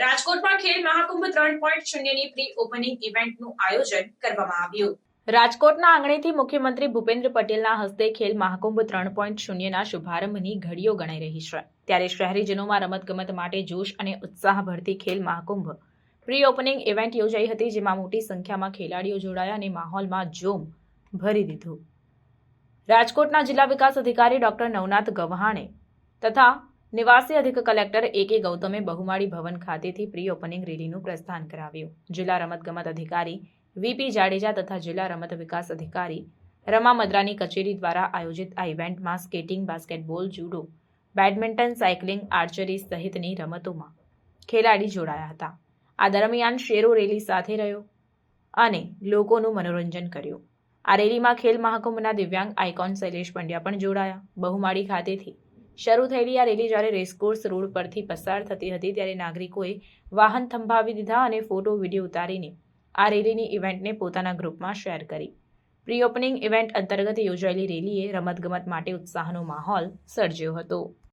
રાજકોટમાં ખેલ મહાકુંભ ત્રણ પોઈન્ટ શૂન્યની પ્રી ઓપનિંગ ઇવેન્ટનું આયોજન કરવામાં આવ્યું. રાજકોટના આંગણેથી મુખ્યમંત્રી ભૂપેન્દ્ર પટેલના હસ્તે ખેલ મહાકુંભ ત્રણ પોઈન્ટ શૂન્યના શુભારંભની ઘડીઓ ગણાઈ રહી છે. ત્યારે શહેરીજનોમાં રમતગમત માટે જોશ અને ઉત્સાહ ભરતી Khel Mahakumbh. Pre opening event યોજાઈ હતી, જેમાં મોટી સંખ્યામાં ખેલાડીઓ જોડાયા અને માહોલમાં જોમ ભરી દીધું. રાજકોટના જિલ્લા વિકાસ અધિકારી ડોક્ટર નવનાથ ગવહાણે તથા નિવાસી અધિક કલેક્ટર એ કે ગૌતમે બહુમાળી ભવન ખાતેથી પ્રી ઓપનિંગ રેલીનું પ્રસ્થાન કરાવ્યું. જિલ્લા રમતગમત અધિકારી વીપી જાડેજા તથા જિલ્લા રમત વિકાસ અધિકારી રમા મદ્રાની કચેરી દ્વારા આયોજિત આ ઇવેન્ટમાં skating, basketball, judo, badminton, cycling, archery સહિતની રમતોમાં ખેલાડી જોડાયા હતા. આ દરમિયાન શેરો રેલી સાથે રહ્યો અને લોકોનું મનોરંજન કર્યું. આ રેલીમાં ખેલ મહાકુંભના દિવ્યાંગ આઇકોન શૈલેષ પંડ્યા પણ જોડાયા. બહુમાળી ખાતેથી શરૂ થયેલી આ રેલી જ્યારે રેસકોર્સ રોડ પરથી પસાર થતી હતી ત્યારે નાગરિકોએ વાહન થંભાવી દીધા અને ફોટો, વીડિયો ઉતારીને આ રેલીની ઇવેન્ટને પોતાના ગ્રુપમાં શેર કરી. પ્રી ઓપનિંગ ઇવેન્ટ અંતર્ગત યોજાયેલી રેલીએ રમતગમત માટે ઉત્સાહનો માહોલ સર્જ્યો હતો.